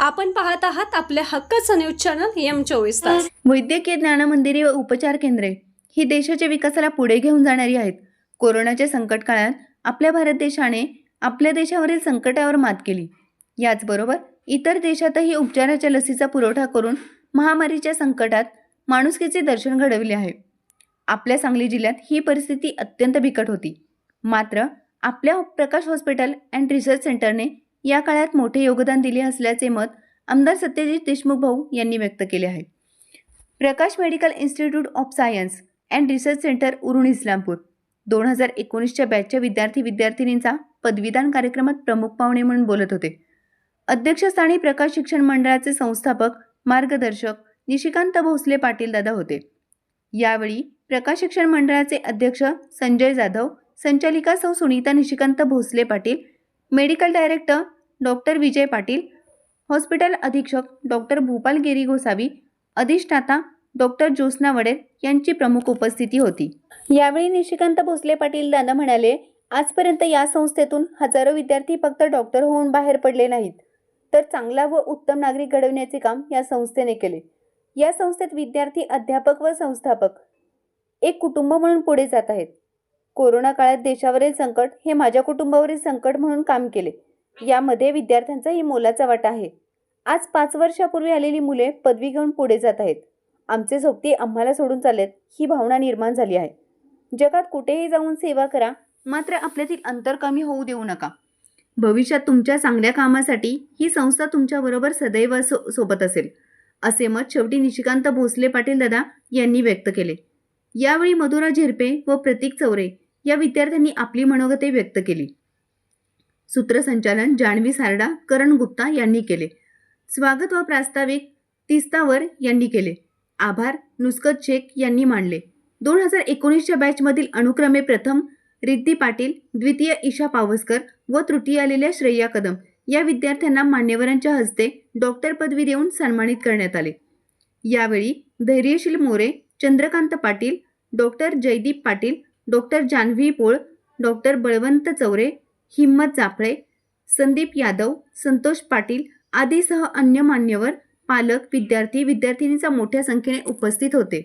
आपण पाहत आहात आपल्या हक्काचं न्यूज चॅनल एम चोवीस तास. वैद्यकीय ज्ञानमंदिरे व उपचार केंद्रे ही देशाच्या विकासाला पुढे घेऊन जाणारी आहेत. कोरोनाच्या संकट काळात आपल्या भारत देशाने आपल्या देशावरील संकटावर मात केली. याचबरोबर इतर देशातही उपचाराच्या लसीचा पुरवठा करून महामारीच्या संकटात माणुसकीचे दर्शन घडविले आहे. आपल्या सांगली जिल्ह्यात ही परिस्थिती अत्यंत बिकट होती. मात्र आपल्या प्रकाश हॉस्पिटल अँड रिसर्च सेंटरने या काळात मोठे योगदान दिले असल्याचे मत आमदार सत्यजित देशमुख भाऊ यांनी व्यक्त केले आहे. Prakash medical institute of science and research centre Urun Islampur दोन हजार एकोणीसच्या बॅचच्या विद्यार्थी विद्यार्थिनींचा पदवीदान कार्यक्रमात प्रमुख पाहुणे म्हणून बोलत होते. अध्यक्षस्थानी प्रकाश शिक्षण मंडळाचे संस्थापक मार्गदर्शक निशिकांत भोसले पाटील दादा होते. यावेळी प्रकाश शिक्षण मंडळाचे अध्यक्ष संजय जाधव संचालिका सौ Sunita Nishikant Bhosale Patil medical director doctor Vijay Patil hospital अधीक्षक डॉक्टर भूपाल गिरी गोसावी अधिष्ठाता डॉक्टर ज्योत्स्ना वडेर यांची प्रमुख उपस्थिती होती. यावेळी निशिकांत भोसले पाटील दादा म्हणाले आजपर्यंत या संस्थेतून हजारो विद्यार्थी फक्त डॉक्टर होऊन बाहेर पडले नाहीत. तर चांगला व उत्तम नागरिक घडवण्याचे काम या संस्थेने केले. या संस्थेत विद्यार्थी अध्यापक व संस्थापक एक कुटुंब म्हणून पुढे जात आहेत. कोरोना काळात देशावरील संकट हे माझ्या कुटुंबावरील संकट म्हणून काम केले. यामध्ये विद्यार्थ्यांचाही मोलाचा वाटा आहे. आज पाच वर्षापूर्वी आलेली मुले पदवी घेऊन पुढे जात आहेत. आमचे सोबती आम्हाला सोडून चाललेत ही भावना निर्माण झाली आहे. जगात कुठेही जाऊन सेवा करा मात्र आपल्यातील अंतर कमी होऊ देऊ नका. भविष्यात तुमच्या चांगल्या कामासाठी ही संस्था तुमच्याबरोबर सदैव सो सोबत असेल असे मत शेवटी निशिकांत भोसले पाटील दादा यांनी व्यक्त केले. यावेळी मधुरा झिरपे व प्रतीक चौरे या विद्यार्थ्यांनी आपली मनोगते व्यक्त केली. सूत्रसंचालन जान्हवी सारडा करण गुप्ता यांनी केले. स्वागत व प्रास्ताविक तिस्तावर यांनी केले. आभार नुस्कत शेख यांनी मांडले दोन हजार एकोणीसच्या बॅचमधील अनुक्रमे प्रथम रिद्धी पाटील द्वितीय ईशा पावसकर व तृतीय आलेल्या श्रेया कदम या विद्यार्थ्यांना मान्यवरांच्या हस्ते डॉक्टर पदवी देऊन सन्मानित करण्यात आले. यावेळी Dhairyasheel More Chandrakant Patil doctor Jaydeep Patil doctor Janhavi Pol doctor Balwant Chaure Himmat Japhale Sandeep Yadav Santosh Patil आदीसह अन्य मान्यवर पालक विद्यार्थी विद्यार्थिनीचा मोठ्या संख्येने उपस्थित होते.